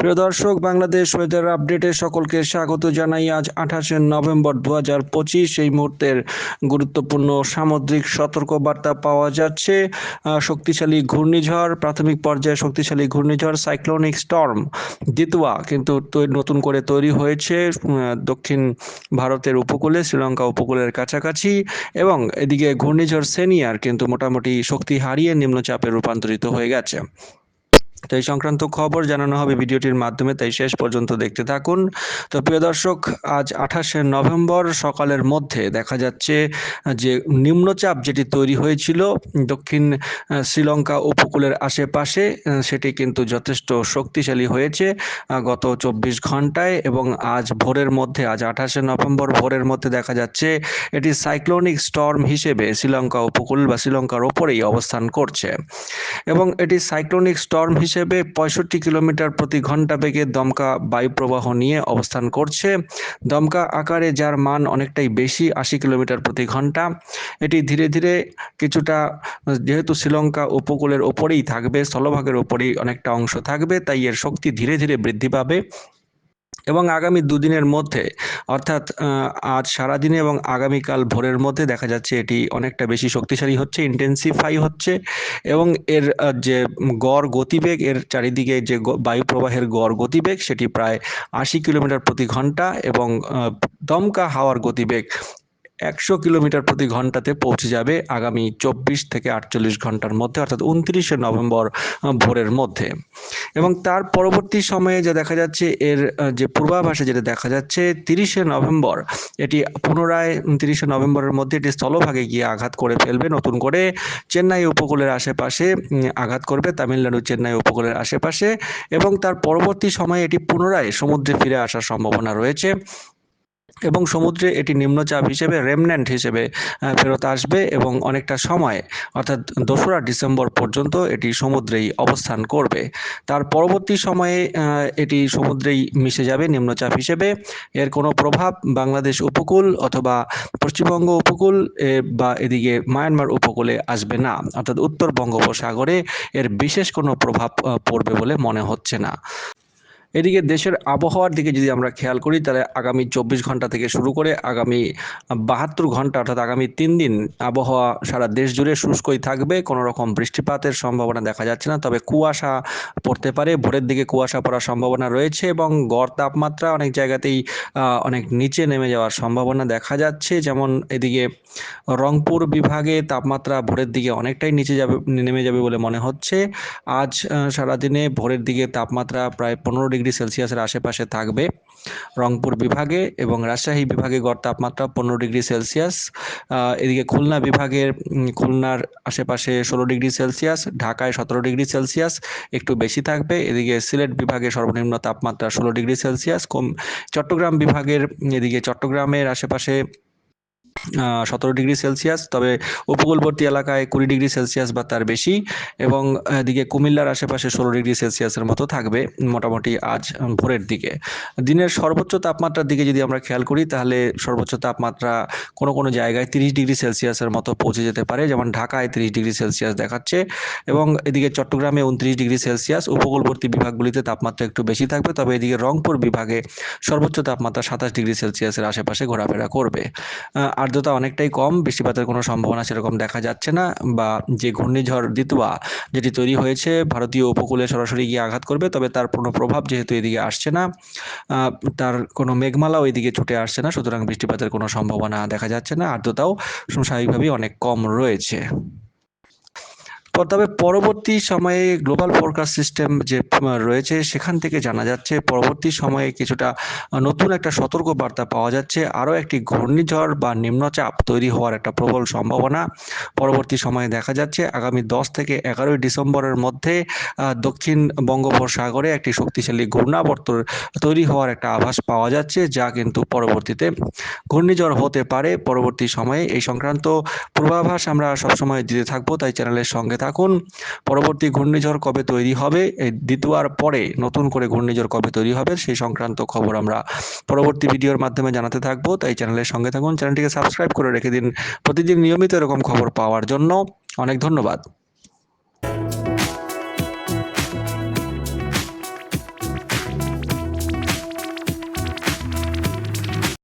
প্রিয় দর্শক, বাংলাদেশ ওয়েদার আপডেটে সকলকে স্বাগত জানাই। আজ আঠাশে নভেম্বর দু হাজার পঁচিশ, এই মুহূর্তের গুরুত্বপূর্ণ সামুদ্রিক সতর্কবার্তা পাওয়া যাচ্ছে। শক্তিশালী ঘূর্ণিঝড়, প্রাথমিক পর্যায়ে শক্তিশালী ঘূর্ণিঝড়, সাইক্লোনিক স্টর্ম দিতুয়া কিন্তু নতুন করে তৈরি হয়েছে। দক্ষিণ ভারতের উপকূলে, শ্রীলঙ্কা উপকূলের কাছাকাছি এবং এদিকে ঘূর্ণিঝড় সেনিয়ার কিন্তু মোটামুটি শক্তি হারিয়ে নিম্নচাপে রূপান্তরিত হয়ে গেছে। এই সংক্রান্ত খবর জানানো হবে ভিডিওটির মাধ্যমে, তাই শেষ পর্যন্ত দেখতে থাকুন। তো প্রিয় দর্শক, আজ আঠাশে নভেম্বর সকালের মধ্যে দেখা যাচ্ছে, যে নিম্নচাপ যেটি তৈরি হয়েছিল, দক্ষিণ শ্রীলঙ্কা উপকূলের আশেপাশে সেটি কিন্তু যথেষ্ট শক্তিশালী হয়েছে গত চব্বিশ ঘন্টায় এবং আজ ভোরের মধ্যে, আজ আঠাশে নভেম্বর ভোরের মধ্যে দেখা যাচ্ছে, এটি সাইক্লোনিক স্টর্ম হিসেবে শ্রীলঙ্কা উপকূল বা শ্রীলঙ্কার ওপরেই অবস্থান করছে। এবং এটি সাইক্লোনিক স্টর্ম হিসেবে পঁয়ষট্টি কিলোমিটার প্রতি ঘণ্টা বেগে দমকা বায়ুপ্রবাহ নিয়ে অবস্থান করছে। দমকা আকারে যার মান অনেকটাই বেশি, আশি কিলোমিটার প্রতি ঘণ্টা। এটি ধীরে ধীরে কিছুটা, যেহেতু শ্রীলঙ্কা উপকূলের ওপরেই থাকবে, স্থলভাগের ওপরেই অনেকটা অংশ থাকবে, তাই এর শক্তি ধীরে ধীরে বৃদ্ধি পাবে। এবং আগামী দুদিনের মধ্যে, অর্থাৎ আজ সারাদিনে এবং আগামীকাল ভোরের মধ্যে দেখা যাচ্ছে এটি অনেকটা বেশি শক্তিশালী হচ্ছে ইন্টেন্সিফাই হচ্ছে এবং এর যে গড় গতিবেগ, এর চারিদিকে যে গ- বায়ু প্রবাহের গড় গতিবেগ, সেটি প্রায় আশি কিলোমিটার প্রতি ঘণ্টা এবং দমকা হাওয়ার গতিবেগ একশো কিলোমিটার প্রতি ঘন্টাতে পৌঁছে যাবে আগামী চব্বিশ থেকে আটচল্লিশ ঘণ্টার মধ্যে, অর্থাৎ উনত্রিশে নভেম্বর ভোরের মধ্যে। এবং তার পরবর্তী সময়ে যা দেখা যাচ্ছে, এর যে পূর্বাভাসে যেটা দেখা যাচ্ছে, তিরিশে নভেম্বর, এটি পুনরায় তিরিশে নভেম্বরের মধ্যে এটি স্থলভাগে গিয়ে আঘাত করে ফেলবে। নতুন করে চেন্নাই উপকূলের আশেপাশে আঘাত করবে তামিলনাড়ু চেন্নাই উপকূলের আশেপাশে। এবং তার পরবর্তী সময়ে এটি পুনরায় সমুদ্রে ফিরে আসার সম্ভাবনা রয়েছে। এবং সমুদ্রে এটি নিম্নচাপ হিসেবে রেমন্যান্ট হিসেবে ফেরত আসবে এবং অনেকটা সময়, অর্থাৎ দোসরা ডিসেম্বর পর্যন্ত এটি সমুদ্রেই অবস্থান করবে। তার পরবর্তী সময়ে এটি সমুদ্রেই মিশে যাবে নিম্নচাপ হিসেবে। এর কোনো প্রভাব বাংলাদেশ উপকূল অথবা পশ্চিমবঙ্গ উপকূল বা এদিকে মায়ানমার উপকূলে আসবে না। অর্থাৎ উত্তর বঙ্গোপসাগরে এর বিশেষ কোনো প্রভাব পড়বে বলে মনে হচ্ছে না। এদিকে দেশের আবহাওয়ার দিকে যদি আমরা খেয়াল করি, তাহলে আগামী চব্বিশ ঘণ্টা থেকে শুরু করে আগামী বাহাত্তর ঘণ্টা, অর্থাৎ আগামী তিন দিন আবহাওয়া সারা দেশ জুড়ে শুষ্কই থাকবে। কোনো রকম বৃষ্টিপাতের সম্ভাবনা দেখা যাচ্ছে না, তবে কুয়াশা পড়তে পারে। ভোরের দিকে কুয়াশা পড়ার সম্ভাবনা রয়েছে এবং গড় তাপমাত্রা অনেক জায়গাতেই অনেক নিচে নেমে যাওয়ার সম্ভাবনা দেখা যাচ্ছে। যেমন এদিকে রংপুর বিভাগে তাপমাত্রা ভোরের দিকে অনেকটাই নিচে যাবে, নেমে যাবে বলে মনে হচ্ছে। আজ সারাদিনে ভোরের দিকে তাপমাত্রা প্রায় পনেরো ডিগ্রি সেলসিয়াসের আশেপাশে থাকবে রংপুর বিভাগে এবং রাজশাহী বিভাগে গড় তাপমাত্রা পনেরো ডিগ্রি সেলসিয়াস। এদিকে খুলনা বিভাগের খুলনার আশেপাশে ষোলো ডিগ্রি সেলসিয়াস, ঢাকায় সতেরো ডিগ্রি সেলসিয়াস, একটু বেশি থাকবে। এদিকে সিলেট বিভাগে সর্বনিম্ন তাপমাত্রা ষোলো ডিগ্রি সেলসিয়াস। কম, চট্টগ্রাম বিভাগের, এদিকে চট্টগ্রামের আশেপাশে সতেরো ডিগ্রি সেলসিয়াস তবে উপকূলবর্তী এলাকায় কুড়ি ডিগ্রি সেলসিয়াস বা তার বেশি এবং এদিকে কুমিল্লার আশেপাশে ষোলো ডিগ্রি সেলসিয়াসের মতো থাকবে মোটামুটি আজ ভোরের দিকে। দিনের সর্বোচ্চ তাপমাত্রার দিকে যদি আমরা খেয়াল করি তাহলে সর্বোচ্চ তাপমাত্রা কোনো কোনো জায়গায় তিরিশ ডিগ্রি সেলসিয়াসের মতো পৌঁছে যেতে পারে যেমন ঢাকায় তিরিশ ডিগ্রি সেলসিয়াস দেখাচ্ছে এবং এদিকে চট্টগ্রামে উনত্রিশ ডিগ্রি সেলসিয়াস উপকূলবর্তী বিভাগগুলিতে তাপমাত্রা একটু বেশি থাকবে তবে এদিকে রংপুর বিভাগে সর্বোচ্চ তাপমাত্রা সাতাশ ডিগ্রি সেলসিয়াসের আশেপাশে ঘোরাফেরা করবে। আহ, আর্দ্রতা অনেকটাই কম, বৃষ্টিপাতের কোনো সম্ভাবনা সেরকম দেখা যাচ্ছে না বা যে ঘূর্ণিঝড় দিতুয়া যেটি তৈরি হয়েছে ভারতীয় উপকূলে সরাসরি গিয়ে আঘাত করবে, তবে তার কোনো প্রভাব যেহেতু এদিকে আসছে না তার কোনো মেঘমালাও ওইদিকে ছুটে আসছে না, সুতরাং বৃষ্টিপাতের কোনো সম্ভাবনা দেখা যাচ্ছে না, আর্দ্রতাও স্বাভাবিকভাবেই অনেক কম রয়েছে। তবে পরবর্তী সময়ে গ্লোবাল ফোরকাস্ট সিস্টেম যে রয়েছে, সেখান থেকে জানা যাচ্ছে পরবর্তী সময়ে কিছুটা নতুন একটা সতর্ক বার্তা পাওয়া যাচ্ছে। আরও একটি ঘূর্ণিঝড় বা নিম্নচাপ তৈরি হওয়ার একটা প্রবল সম্ভাবনা পরবর্তী সময়ে দেখা যাচ্ছে। আগামী দশ থেকে এগারোই ডিসেম্বরের মধ্যে দক্ষিণ বঙ্গোপসাগরে একটি শক্তিশালী ঘূর্ণাবর্ত তৈরি হওয়ার একটা আভাস পাওয়া যাচ্ছে, যা কিন্তু পরবর্তীতে ঘূর্ণিঝড় হতে পারে। পরবর্তী সময়ে এই সংক্রান্ত পূর্বাভাস আমরা সবসময় দিতে থাকব, তাই চ্যানেলের সঙ্গে থাকুন পরবর্তী ঘূর্ণিঝড় কবে তৈরি হবে? এই দ্বিতীয়ার পরে নতুন করে ঘূর্ণিঝড় কবে তৈরি হবে, সেই সংক্রান্ত খবর আমরা পরবর্তী ভিডিওর মাধ্যমে জানাতে থাকব। তাই চ্যানেলের সঙ্গে থাকুন, চ্যানেলটিকে সাবস্ক্রাইব করে রেখে দিন। প্রতিদিন নিয়মিত এরকম খবর পাওয়ার জন্য অনেক ধন্যবাদ।